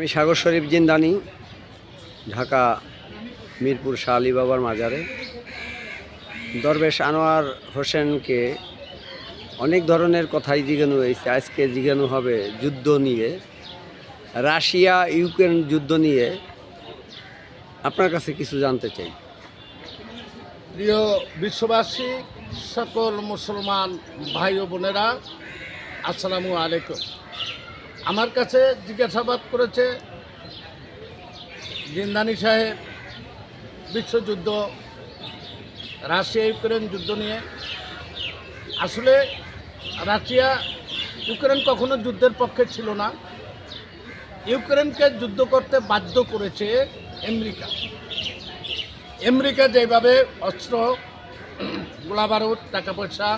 আমি সাগর শরীফ জিন্দানি, ঢাকা মিরপুর শাহ আলী বাবার মাজারে। দরবেশ আনোয়ার হোসেনকে অনেক ধরনের কথাই জিজ্ঞানো হয়েছে। আজকে জিজ্ঞানো হবে যুদ্ধ নিয়ে। রাশিয়া, ইউক্রেন যুদ্ধ নিয়ে। আপনার কাছে কিছু জানতে চাই। প্রিয় বিশ্ববাসী, সকল মুসলমান ভাই ও বোনেরা, আসসালামু আলাইকুম। আমার কাছে জিজ্ঞাসাবাদ করেছে জিন্দানি সাহেব, বিশ্বযুদ্ধ রাশিয়া ইউক্রেন যুদ্ধ নিয়ে। আসলে রাশিয়া, ইউক্রেন কখনো যুদ্ধের পক্ষে ছিল না। ইউক্রেনকে যুদ্ধ করতে বাধ্য করেছে আমেরিকা। আমেরিকা যেভাবে অস্ত্র গোলাবারুদ টাকা পয়সা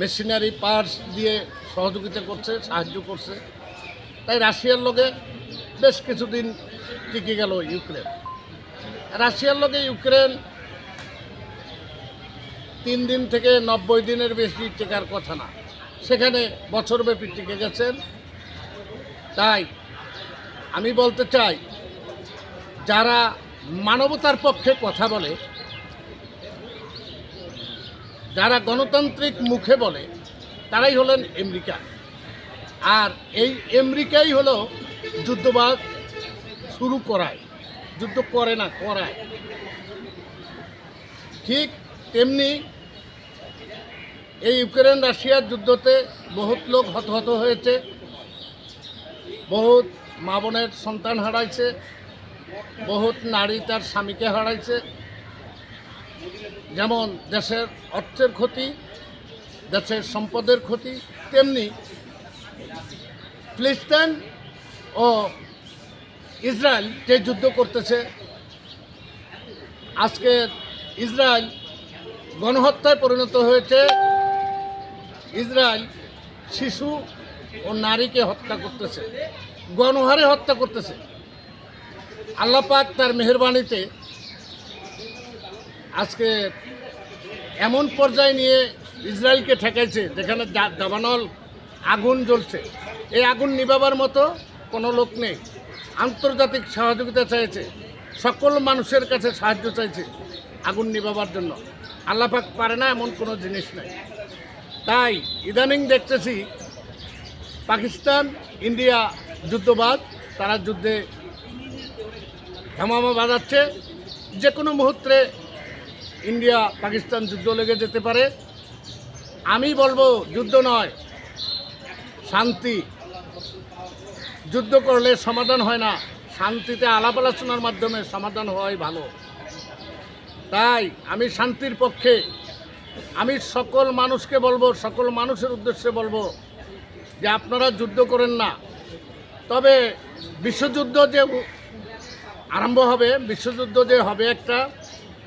মেশিনারি পার্টস দিয়ে সহযোগিতা করছে, সাহায্য করছে। তাই রাশিয়ার লগে বেশ কিছুদিন টিকে গেল ইউক্রেন। রাশিয়ার লগে ইউক্রেন তিন দিন থেকে নব্বই দিনের বেশি টেকার কথা না। সেখানে বছরব্যাপী টিকে গেছেন। তাই আমি বলতে চাই, যারা মানবতার পক্ষে কথা বলে যারা গণতান্ত্রিক মুখে বলে, তারাই হলেন আমেরিকা। আর এই আমেরিকাই হলো যুদ্ধবাদ শুরু করায়, যুদ্ধ করে না, করায়। ঠিক তেমনি এই ইউক্রেন রাশিয়ার যুদ্ধতে বহুত লোক হতহত হয়েছে, বহুত মা বোনের সন্তান হারাইছে, বহুত নারী তার স্বামীকে হারাইছে যেমন দেশের অর্থের ক্ষতি, দেশের সম্পদের ক্ষতি, তেমনি ফিলিস্তিন ও ইসরায়েল যে যুদ্ধ করতেছে, আজকে ইসরায়েল গণহত্যায় পরিণত হয়েছে। ইসরায়েল শিশু ও নারীকে হত্যা করতেছে, গণহারে হত্যা করতেছে। আল্লাপাক তার মেহরবানিতে আজকে এমন পর্যায়ে নিয়ে ইসরায়েলকে ঠেকাইছে যেখানে দাবানল আগুন জ্বলছে। এই আগুন নিভাবার মতো কোনো লোক নেই। আন্তর্জাতিক সহযোগিতা চাইছে। সকল মানুষের কাছে সাহায্য চাইছে আগুন নিভাবার জন্য। আল্লাপাক পারে না এমন কোনো জিনিস নেই। তাই ইদানিং দেখতেছি পাকিস্তান, ইন্ডিয়া যুদ্ধবাদ তারা যুদ্ধে ধামামা বাজাচ্ছে। যে কোনো মুহূর্তে ইন্ডিয়া পাকিস্তান যুদ্ধ লেগে যেতে পারে। আমি বলব, যুদ্ধ নয়, শান্তি। যুদ্ধ করলে সমাধান হয় না, শান্তিতে আলাপ আলোচনার মাধ্যমে সমাধান হওয়াই ভালো। তাই আমি শান্তির পক্ষে, আমি সকল মানুষকে বলব, সকল মানুষের উদ্দেশ্যে বলব যে আপনারা যুদ্ধ করেন না। তবে বিশ্বযুদ্ধ যে আরম্ভ হবে, বিশ্বযুদ্ধ যে হবে একটা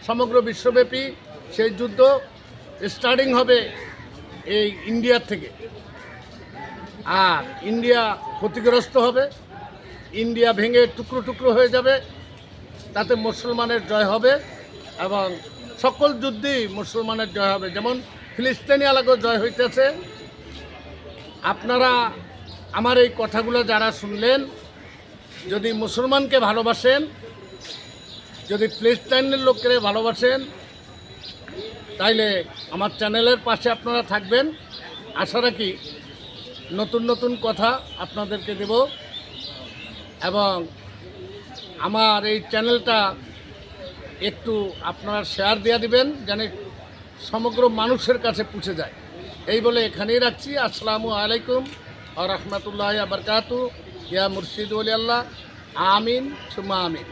সমগ্র বিশ্বব্যাপী সেই যুদ্ধ স্টার্টিং হবে এই ইন্ডিয়ার থেকে। আর ইন্ডিয়া ক্ষতিগ্রস্ত হবে ইন্ডিয়া ভেঙে টুকরো টুকরো হয়ে যাবে, তাতে মুসলমানের জয় হবে এবং সকল যুদ্ধেই মুসলমানের জয় হবে। যেমন ফিলিস্তিনি এলাকায় জয় হইতেছে, আপনারা আমার এই কথাগুলো যারা শুনলেন, যদি মুসলমানকে ভালোবাসেন যদি ফিলিস্তাইনের লোককে ভালোবাসেন, তাইলে আমার চ্যানেলের পাশে আপনারা থাকবেন। আশা রাখি নতুন নতুন কথা আপনাদেরকে দেব এবং আমার এই চ্যানেলটা একটু আপনারা শেয়ার দেওয়া দিবেন, যেন সমগ্র মানুষের কাছে পৌঁছে যায়। এই বলে এখানেই রাখছি। আসসালামু আলাইকুম আ রহমতুল্লাহ আবরকাতু ইয়া মুর্শিদ আল্লাহ আমিন সুমা আমিন।